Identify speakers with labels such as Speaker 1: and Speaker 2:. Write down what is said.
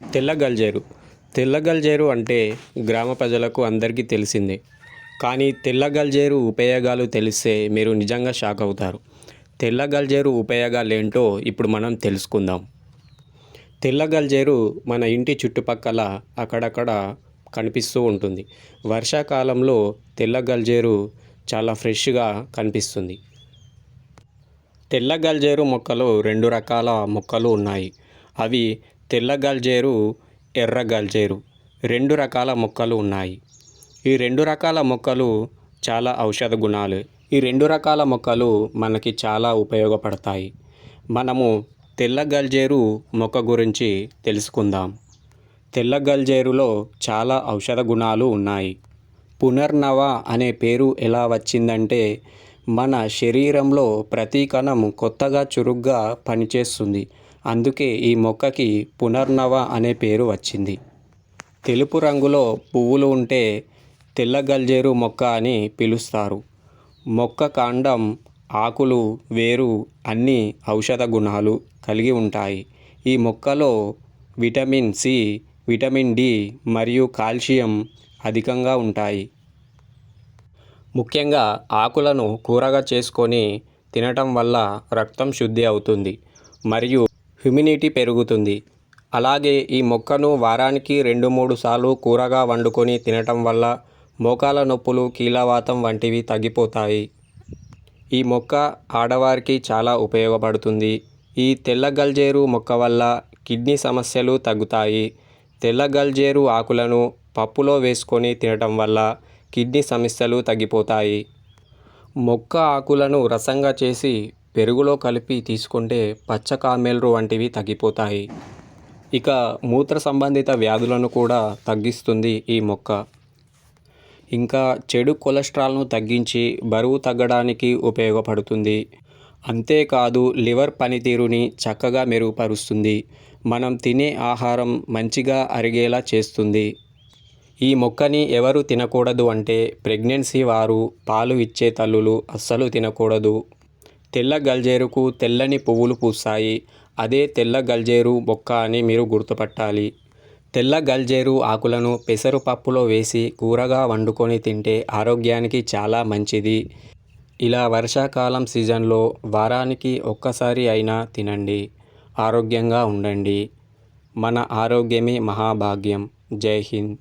Speaker 1: తెల్ల గల్జేరు తెల్ల గల్జేరు అంటే గ్రామ ప్రజలకు అందరికీ తెలిసిందే. కానీ తెల్ల గల్జేరు ఉపయోగాలు తెలిస్తే మీరు నిజంగా షాక్ అవుతారు. తెల్ల గల్జేరు ఉపయోగాలు ఏంటో ఇప్పుడు మనం తెలుసుకుందాం. తెల్ల గల్జేరు మన ఇంటి చుట్టుపక్కల అక్కడక్కడ కనిపిస్తూ ఉంటుంది. వర్షాకాలంలో తెల్ల గల్జేరు చాలా ఫ్రెష్గా కనిపిస్తుంది. తెల్ల గల్జేరు మొక్కలు రెండు రకాల మొక్కలు ఉన్నాయి. అవి తెల్ల గల్జేరు ఎర్ర గల్జేరు రెండు రకాల మొక్కలు ఉన్నాయి. ఈ రెండు రకాల మొక్కలు చాలా ఔషధ గుణాలు. ఈ రెండు రకాల మొక్కలు మనకి చాలా ఉపయోగపడతాయి. మనము తెల్ల గల్జేరు మొక్క గురించి తెలుసుకుందాం. తెల్ల గల్జేరులో చాలా ఔషధ గుణాలు ఉన్నాయి. పునర్నవ అనే పేరు ఎలా వచ్చిందంటే మన శరీరంలో ప్రతి కణం కొత్తగా చురుగ్గా పనిచేస్తుంది. అందుకే ఈ మొక్కకి పునర్నవ అనే పేరు వచ్చింది. తెలుపు రంగులో పువ్వులు ఉంటే తెల్ల గల్జేరు మొక్క అని పిలుస్తారు. మొక్క కాండం ఆకులు వేరు అన్ని ఔషధ గుణాలు కలిగి ఉంటాయి. ఈ మొక్కలో విటమిన్ సి విటమిన్ డి మరియు కాల్షియం అధికంగా ఉంటాయి. ముఖ్యంగా ఆకులను కూరగా చేసుకొని తినటం వల్ల రక్తం శుద్ధి అవుతుంది. మరియు హ్యూమినిటీ పెరుగుతుంది. అలాగే ఈ మొక్కను వారానికి రెండు మూడు సార్లు కూరగా వండుకొని తినటం వల్ల మోకాల నొప్పులు కీలవాతం వంటివి తగ్గిపోతాయి. ఈ మొక్క ఆడవారికి చాలా ఉపయోగపడుతుంది. ఈ తెల్ల గల్జేరు మొక్క వల్ల కిడ్నీ సమస్యలు తగ్గుతాయి. తెల్ల గల్జేరు ఆకులను పప్పులో వేసుకొని తినటం వల్ల కిడ్నీ సమస్యలు తగ్గిపోతాయి. మొక్క ఆకులను రసంగా చేసి పెరుగులో కలిపి తీసుకుంటే పచ్చ కామెర్లు వంటివి తగ్గిపోతాయి. ఇక మూత్ర సంబంధిత వ్యాధులను కూడా తగ్గిస్తుంది ఈ మొక్క. ఇంకా చెడు కొలెస్ట్రాల్ను తగ్గించి బరువు తగ్గడానికి ఉపయోగపడుతుంది. అంతేకాదు లివర్ పనితీరుని చక్కగా మెరుగుపరుస్తుంది. మనం తినే ఆహారం మంచిగా అరిగేలా చేస్తుంది. ఈ మొక్కని ఎవరు తినకూడదు అంటే ప్రెగ్నెన్సీ వారు పాలు ఇచ్చే తల్లులు అస్సలు తినకూడదు. తెల్ల గల్జేరుకు తెల్లని పువ్వులు పూస్తాయి. అదే తెల్ల గల్జేరు మొక్క అని మీరు గుర్తుపట్టాలి. తెల్ల గల్జేరు ఆకులను పెసరపప్పులో వేసి కూరగా వండుకొని తింటే ఆరోగ్యానికి చాలా మంచిది. ఇలా వర్షాకాలం సీజన్లో వారానికి ఒక్కసారి అయినా తినండి. ఆరోగ్యంగా ఉండండి. మన ఆరోగ్యమే మహాభాగ్యం. జై హింద్.